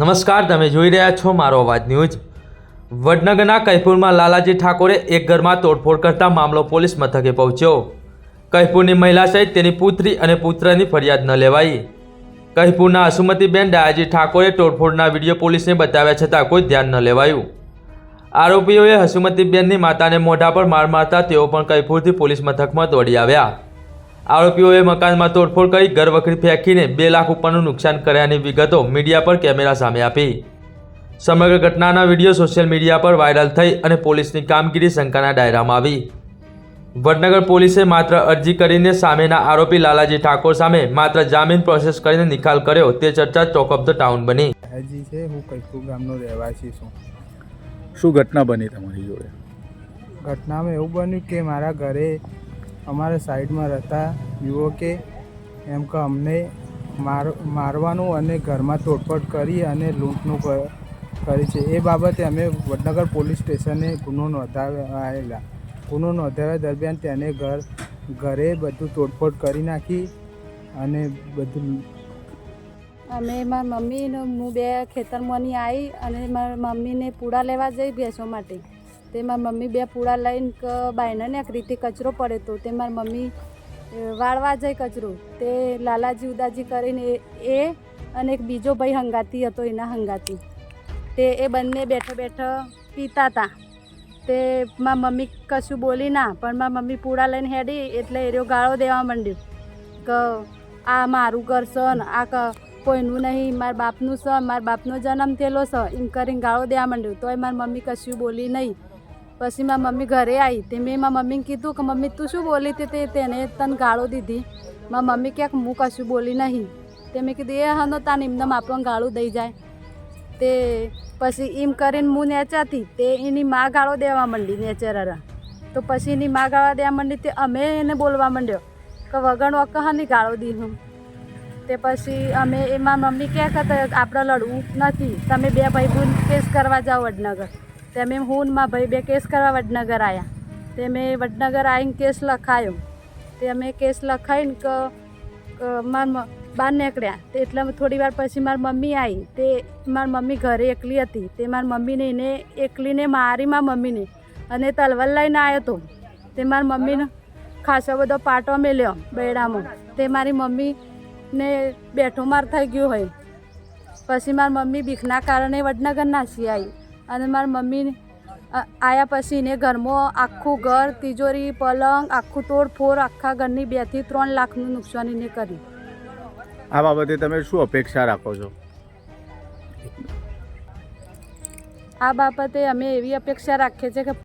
નમસ્કાર, તમે જોઈ રહ્યા છો મારો અવાજ ન્યૂઝ. વડનગરના કૈપુરમાં લાલાજી ઠાકોરે એક ઘરમાં તોડફોડ કરતા મામલો પોલીસ મથકે પહોંચ્યો. કૈપુરની મહિલા સહિત તેની પુત્રી અને પુત્રની ફરિયાદ ન લેવાઈ. કૈપુરના હસુમતીબેન ડાયાજી ઠાકોરે તોડફોડના વીડિયો પોલીસને બતાવ્યા છતાં કોઈ ધ્યાન ન લેવાયું. આરોપીઓએ હસુમતીબેનની માતાને મોઢા પર માર મારતા તેઓ પણ કૈપુરથી પોલીસ મથકમાં દોડી આવ્યા. આરોપીઓએ મકાનમાં તોડફોડ કરી ઘરવખરી ફેંકીને બે લાખ ઉપરનું નુકસાન કર્યાની વિગતો મીડિયા પર કેમેરા સામે આપી. સમગ્ર ઘટનાના વીડિયો સોશિયલ મીડિયા પર વાયરલ થઈ અને પોલીસની કામગીરી શંકાના દાયરામાં આવી. વડનગર પોલીસે માત્ર અરજી કરીને સામેના આરોપી લાલાજી ઠાકોર સામે માત્ર જામીન પ્રોસેસ કરીને નિકાલ કર્યો તે ચર્ચા ચોક ઓફ ધ ટાઉન બની. છે હું ગામનો રહેવાસી છું. શું ઘટના બની તમારી જોડે? ઘટનામાં એવું બન્યું કે મારા ઘરે અમારા સાઈડમાં રહેતા યુવકે એમ કે અમને માર, મારવાનું અને ઘરમાં તોડફોડ કરી અને લૂંટનું કરી છે. એ બાબતે અમે વડનગર પોલીસ સ્ટેશને ગુનો નોંધાવેલા. ગુનો નોંધાવ્યા દરમિયાન તેને ઘર, ઘરે બધું તોડફોડ કરી નાખી અને બધું અમે મારા મમ્મી હું બે ખેતરમાંની આવી અને મારા મમ્મીને પૂડા લેવા જઈ ભેંસો માટે. તે મારી મમ્મી બે પૂળા લઈને કે બાયના ને રીતે કચરો પડે તો તે મારી મમ્મી વાળવા જાય કચરો. તે લાલાજી, ઉદાજી કરીને એ- અને એક બીજો ભાઈ હંગાતી હતો, એના હંગાતી. તે એ બંને બેઠો બેઠો પીતા હતા તે મારી મમ્મી કશું બોલી ના, પણ મારી મમ્મી પૂડા લઈને હેડી એટલે એરિયો ગાળો દેવા માંડ્યો. કે, આ મારું ઘર છે ને, આ કોઈનું નહીં, મારા બાપનું છે મારા બાપનો જન્મ થયેલો છે એમ કરીને ગાળો દેવા માંડ્યો. તોય મારી મમ્મી કશું બોલી નહીં. પછી મારી મમ્મી ઘરે આવી તે મેં મારી મમ્મીને કીધું કે મમ્મી તું શું બોલી હતી તે તેને તને ગાળો દીધી. મારી મમ્મી ક્યાંક હું કશું બોલી નહીં. તે મેં કીધું, એ હનો તાને એમને આપણને ગાળું દઈ જાય. તે પછી એમ કરીને હું નેચાતી, તે એની માં ગાળો દેવા માંડી નેચરરા. તો પછી એની માં ગાળો દેવા માંડી તે અમે એને બોલવા માંડ્યો કે વગણ વકહાની ગાળો દીધું તે પછી અમે એમાં મમ્મી કહે કે આપણે લડવું નથી. તમે બે ભાઈ બહેન કેસ કરવા જાઓ વડનગર. તે મેં હું માં ભાઈ બે કેસ કરવા વડનગર આવ્યા તે મેં વડનગર આવીને કેસ લખાયો. તે અમે કેસ લખાઈને કે મારા બહાર નીકળ્યા. તે એટલે થોડી વાર પછી મારી મમ્મી આવી તે મારી મમ્મી ઘરે એકલી હતી. તે મારી મમ્મીને એને એકલીને મારી મારી મમ્મીને. અને તલવાર લઈને આવ્યો હતો તે મારી મમ્મીને ખાસો બધો પાટો મેલ્યો બેડામાં. તે મારી મમ્મીને બેઠો માર થઈ ગયો હોય. પછી મારી મમ્મી બીકના કારણે વડનગર નાસી આવી અને મારી મમ્મી આવ્યા પછી એને ઘરમાં આખું ઘર તિજોરી પલંગ આખું તોડફોડ આખા ઘરની બેથી ત્રણ લાખનું નુકસાન એને કર્યું આ બાબતે તમે શું અપેક્ષા રાખો છો? આ બાબતે અમે એવી અપેક્ષા રાખીએ છીએ કે